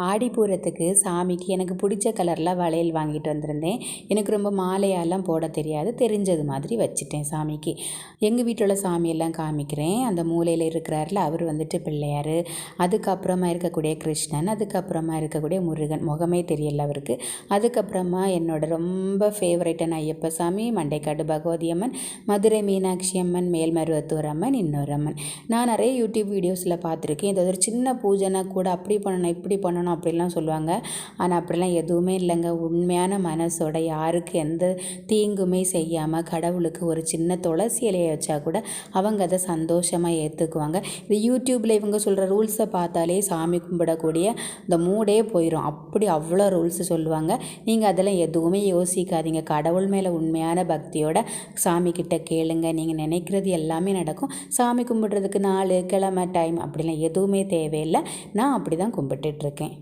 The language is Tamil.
ஆடிப்பூரத்துக்கு சாமிக்கு எனக்கு பிடிச்ச கலரில் வளையல் வாங்கிட்டு வந்திருந்தேன். எனக்கு ரொம்ப மாலையாலாம் போட தெரியாது. தெரிஞ்சது மாதிரி வச்சுட்டேன் சாமிக்கு. எங்கள் வீட்டில் உள்ள சாமியெல்லாம் காமிக்கிறேன். அந்த மூலையில் இருக்கிறாரில் அவர் வந்துட்டு பிள்ளையார். அதுக்கப்புறமா இருக்கக்கூடிய கிருஷ்ணன் அதுக்கப்புறமா இருக்கக்கூடிய முருகன். முகமே தெரியல அவருக்கு. அதுக்கப்புறமா என்னோட ரொம்ப ஃபேவரட்டான ஐயப்ப சாமி மண்டைக்காடு பகவதி அம்மன் மதுரை மீனாட்சி அம்மன் மேல்மருவத்தூர் அம்மன் இன்னொரு அம்மன். நான் நிறைய யூடியூப் வீடியோஸில் பார்த்துருக்கேன். இது ஒரு சின்ன பூஜைனா கூட அப்படி பண்ணணும் இப்படி பண்ணணும் பண்ணணும் அப்படிலாம் சொல்லுவாங்க. ஆனால் அப்படிலாம் எதுவுமே இல்லைங்க. உண்மையான மனசோட யாருக்கு எந்த தீங்குமே செய்யாமல் கடவுளுக்கு ஒரு சின்ன துளசி இலையை வச்சா கூட அவங்க அதை சந்தோஷமாக ஏற்றுக்குவாங்க இது யூடியூப்பில் இவங்க சொல்கிற ரூல்ஸை பார்த்தாலே சாமி கும்பிடக்கூடிய இந்த மூடே போயிடும் அப்படி அவ்வளோ ரூல்ஸ் சொல்லுவாங்க. நீங்கள் அதெல்லாம் எதுவுமே யோசிக்காதீங்க. கடவுள் மேலே உண்மையான பக்தியோட சாமி கிட்ட கேளுங்க. நீங்கள் நினைக்கிறது எல்லாமே நடக்கும். சாமி கும்பிடுறதுக்கு நாலு கிழமை டைம் அப்படிலாம் எதுவுமே தேவையில்லை. நான் அப்படி தான் கும்பிட்டுட்ருக்கேன்